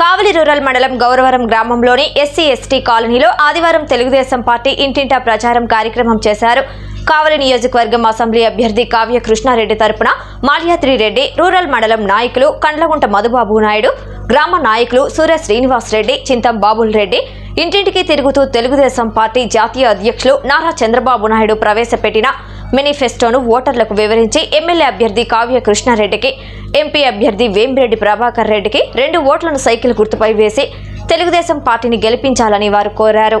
కావలి rural మండలం గౌరవరం గ్రామంలోని SC ST కాలనీలో ఆదివారం తెలుగుదేశం పార్టీ ఇంటింటా ప్రచారం కార్యక్రమం చేశారు. కావలి నియోజకవర్గం అసెంబ్లీ అభ్యర్థి కావ్య కృష్ణారెడ్డి తరపున మాల్యాద్రి రెడ్డి రూరల్ మండలం నాయకులు కండ్లగుంట మధుబాబు నాయుడు గ్రామ నాయకులు సూర్య శ్రీనివాస్ రెడ్డి చింతం బాబుల్ రెడ్డి ఇంటింటికి తిరుగుతూ తెలుగుదేశం పార్టీ జాతీయ అధ్యక్షులు నారా చంద్రబాబు నాయుడు ప్రవేశపెట్టిన మేనిఫెస్టోను ఓటర్లకు వివరించి ఎమ్మెల్యే అభ్యర్థి కావ్య కృష్ణారెడ్డికి ఎంపీ అభ్యర్థి వేమిరెడ్డి ప్రభాకర్ రెడ్డికి రెండు ఓట్లను సైకిల్ గుర్తుపై వేసి తెలుగుదేశం పార్టీని గెలిపించాలని వారు కోరారు.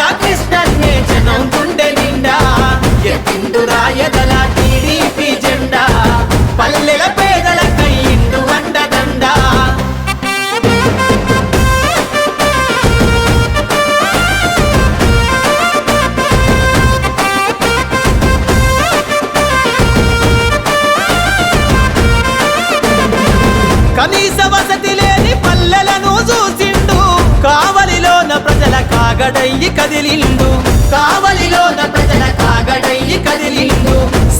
ఎత్తిండు రాయదల టీడీపీ జెండా. పల్లెల పేదల కయ్యిండు వండదండా కనీస వసతి లేని పల్లెలను చూసిండు. కావలిలోన ప్రజల కాగడయ్యి కదిలిండు. కావలిలోన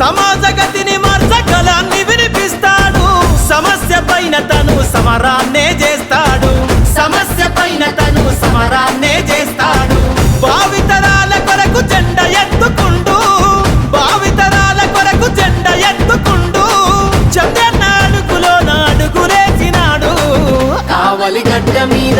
సమాజ గతిని మార్చగలాన్ని వినిపిస్తాడు. సమస్య పైన తను సమరాన్నే చేస్తాడు. సమస్య పైన తను సమరాన్నే చేస్తాడు. భావితరాల కొరకు జెండ ఎత్తుకుండు భావితరాల కొరకు జెండ ఎత్తుకుండు చంద్రన్న అడుగులో నాడుగులేసినాడు కావలి గడ్డ మీద